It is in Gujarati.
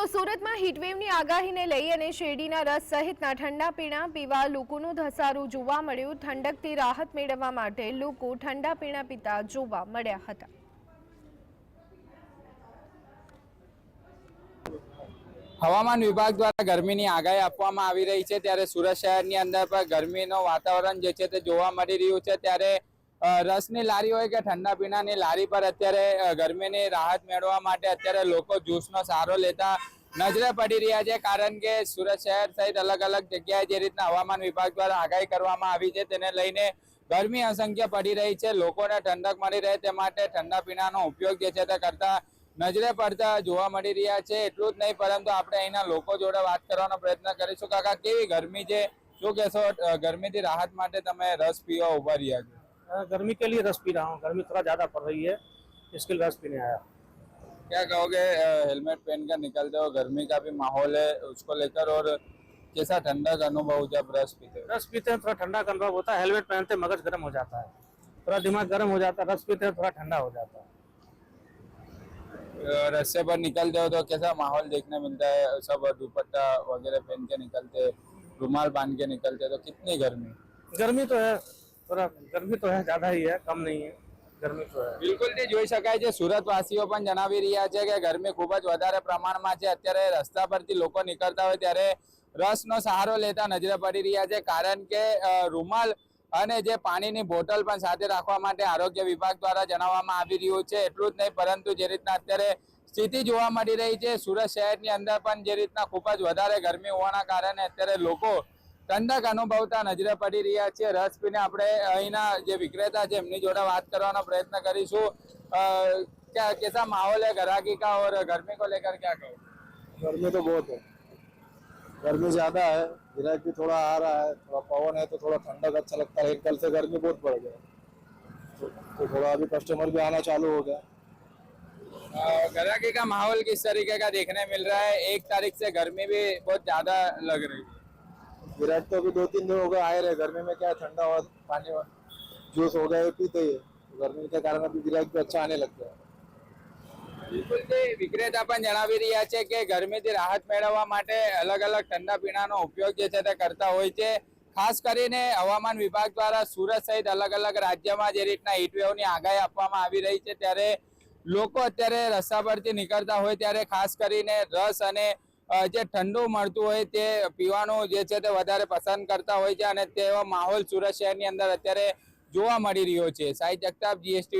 તો સુરતમાં હીટવેવની આગાહીને લઈ અને શેરડીના રસ સહિતના ઠંડા પીણા પીવા લોકોનું ધસારું જોવા મળ્યું. ઠંડકથી રાહત મેળવવા માટે લોકો ઠંડા પીણા પીતા જોવા મળ્યા હતા. હવામાન વિભાગ દ્વારા ગરમીની આગાહી આપવામાં આવી રહી છે. ત્યારે સુરત શહેરની અંદર પણ ગરમીનું વાતાવરણ જે છે તે જોવા મળી રહ્યું છે. ત્યારે રસની લારી હોય કે ઠંડા પીણાની લારી પર અત્યારે ગરમીની રાહત મેળવવા માટે અત્યારે લોકો જ્યુસનો સહારો લેતા નજરે પડી રહ્યા છે, કારણ કે સુરત શહેર સહિત અલગ અલગ જગ્યાએ જે રીતના હવામાન વિભાગ દ્વારા આગાહી કરવામાં આવી છે, તેને લઈને ગરમી અસંખ્ય પડી રહી છે, લોકોને ઠંડક મળી રહે તે માટે ઠંડા પીણાનો ઉપયોગ જે છે તે કરતા નજરે પડતા જોવા મળી રહ્યા છે, એટલું જ નહીં, પરંતુ આપણે અહીંના લોકો જોડે વાત કરવાનો પ્રયત્ન કરીશું. કાકા, કેવી ગરમી છે? શું કહેશો? ગરમીથી રાહત માટે તમે રસ પીવા ઊભા રહ્યા છો? गर्मी के लिए रस पी रहा हूँ। गर्मी थोड़ा ज़्यादा पड़ रही है इसके लिए रस पीने आया। क्या कहोगे हेलमेट पहन कर निकलते हो गर्मी का भी माहौल है उसको लेकर और कैसा ठंडा का अनुभव जब रस पीते हो? रस पीते हैं थोड़ा ठंडा का अनुभव होता है हेलमेट पहनते मगज गर्म हो जाता है। थोड़ा दिमाग गर्म हो जाता है रस पीते हैं थोड़ा ठंडा हो जाता है। रस्ते पर निकलते हो तो कैसा माहौल देखने मिलता है? सब दुपट्टा वगैरह पहन के निकलते रुमाल बाँध के निकलते तो कितनी गर्मी? गर्मी तो है थोड़ा गर्मी तो है ज़्यादा ही है कम नहीं है गर्मी तो है બિલકુલ તે જોઈ શકાય છે સુરત વાસીઓ પણ જણાવી રહ્યા છે કે ગરમી ખૂબ જ વધારે પ્રમાણમાં છે અત્યારે રસ્તા પરથી લોકો નીકળતા હોય ત્યારે રસનો સહારો લેતા નજરે પડી રહ્યા છે કારણ કે અ, રૂમાલ અને જે પાણીની બોટલ પણ સાથે રાખવા માટે આરોગ્ય વિભાગ દ્વારા જણાવવામાં આવી રહ્યું છે એટલું જ નહીં પરંતુ જે રીતના અત્યારે સ્થિતિ જોવા મળી રહી છે સુરત શહેરની અંદર પણ જે રીતના ખૂબ જ વધારે ગરમી હોવાના કારણે અત્યારે લોકો ઠંડક અનુભવતા નજરે પડી રહ્યા છે રસ પીને આપણે અહીંના જે વિક્રેતા છે એમની જોડે વાત કરવાનો પ્રયત્ન કરીશું અ, क्या कैसा माहौल है ग्राहकी का और गर्मी को लेकर क्या कहो गर्मी तो बहुत है गर्मी ज्यादा है गिराक भी थोड़ा आ रहा है थोड़ा पवन है तो थोड़ा ठंडक अच्छा लगता है लेकिन कल से गर्मी बहुत बढ़ गया तो, तो थोड़ा अभी कस्टमर भी आना चालू हो गया अ, ग्राहकी का माहौल किस तरीके का देखने मिल रहा है एक तारीख से गर्मी भी बहुत ज्यादा लग रही है गिराक तो अभी दो तीन दिन हो गए आए रहे गर्मी में क्या है, ठंडा हुआ पानी जूस हो गया ये पीते ही है तो गर्मी के कारण अभी गिराक भी अच्छा आने लग गया બિલકુલ તે વિક્રેતા પણ જણાવી રહ્યા છે કે ગરમીથી રાહત મેળવવા માટે અલગ અલગ ઠંડા પીણાનો ઉપયોગ જે છે તે કરતા હોય છે ખાસ કરીને હવામાન વિભાગ દ્વારા સુરત સહિત અલગ અલગ રાજ્યમાં જે રીતના હીટવેવની આગાહી આપવામાં આવી રહી છે ત્યારે લોકો અત્યારે રસ્તા પરથી નીકળતા હોય ત્યારે ખાસ કરીને રસ અને અ, જે ઠંડુ મળતું હોય તે પીવાનું જે છે તે વધારે પસંદ કરતા હોય છે અને તેવો માહોલ સુરત શહેરની અંદર અત્યારે જોવા મળી રહ્યો છે. સાઈ જગતાપ જીએસટી